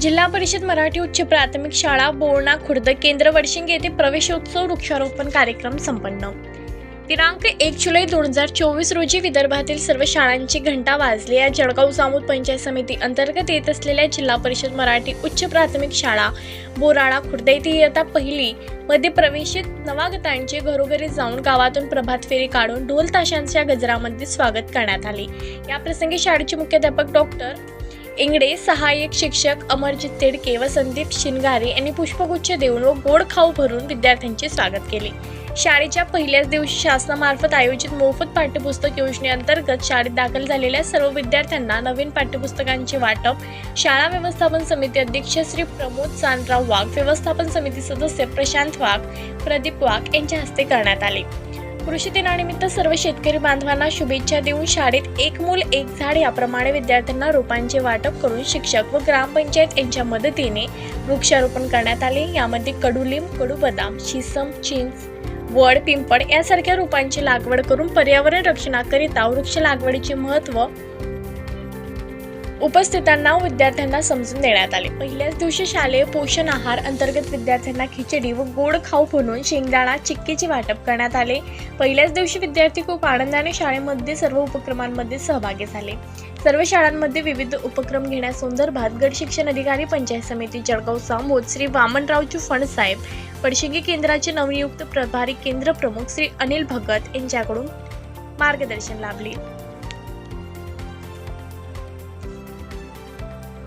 जिल्हा परिषद मराठी उच्च प्राथमिक शाळा बोरणा खुर्द केंद्र वडशिंगे येथे प्रवेशोत्सव वृक्षारोपण कार्यक्रम संपन्न. दिनांक एक जुलै दोन हजार चोवीस रोजी विदर्भातील सर्व शाळांची घंटा वाजली. या जळगाव जामोद पंचायत समिती अंतर्गत येत असलेल्या जिल्हा परिषद मराठी उच्च प्राथमिक शाळा बोराळा खुर्द येथे इयत्ता पहिली मध्ये प्रवेशित नवागतांचे घरोघरी जाऊन गावातून प्रभात फेरी काढून ढोल ताशांच्या गजरामध्ये स्वागत करण्यात आले. या प्रसंगी शाळेचे मुख्याध्यापक डॉक्टर इंगडे सहाय्यक शिक्षक अमरजित तेडके व संदीप शिनगारे यांनी पुष्पगुच्छ देऊन व गोड खाऊ भरून विद्यार्थ्यांचे स्वागत केले. शाळेच्या पहिल्याच दिवशी शासनामार्फत आयोजित मोफत पाठ्यपुस्तक योजनेअंतर्गत शाळेत दाखल झालेल्या सर्व विद्यार्थ्यांना नवीन पाठ्यपुस्तकांचे वाटप शाळा व्यवस्थापन समिती अध्यक्ष श्री प्रमोद चांदराव वाघ व्यवस्थापन समिती सदस्य प्रशांत वाघ प्रदीप वाघ यांच्या हस्ते करण्यात आले. कृषी दिनानिमित्त सर्व शेतकरी बांधवांना शुभेच्छा देऊन शाळेत एक मूल एक झाड याप्रमाणे विद्यार्थ्यांना रोपांचे वाटप करून शिक्षक व ग्रामपंचायत यांच्या मदतीने वृक्षारोपण करण्यात आले. यामध्ये कडुलिंब कडू बदाम शिसम चिंच वड पिंपळ यासारख्या रोपांची लागवड करून पर्यावरण रक्षणाकरिता वृक्ष लागवडीचे महत्त्व उपस्थितांना विद्यार्थ्यांना समजून देण्यात आले. पहिल्याच दिवशी शालेय पोषण आहार अंतर्गत विद्यार्थ्यांना खिचडी व गोड खाऊ बनवून शेंगदाणा चिक्कीचे वाटप करण्यात आले. पहिल्याच दिवशी विद्यार्थी खूप आनंदाने शाळेमध्ये सर्व उपक्रमांमध्ये सहभागी झाले. सर्व शाळांमध्ये विविध उपक्रम घेण्यासंदर्भात गट शिक्षण अधिकारी पंचायत समिती जळगाव सामोद श्री वामनराव फणसाहेब पडशिंगी केंद्राचे नवनियुक्त प्रभारी केंद्र प्रमुख श्री अनिल भगत यांच्याकडून मार्गदर्शन लाभले.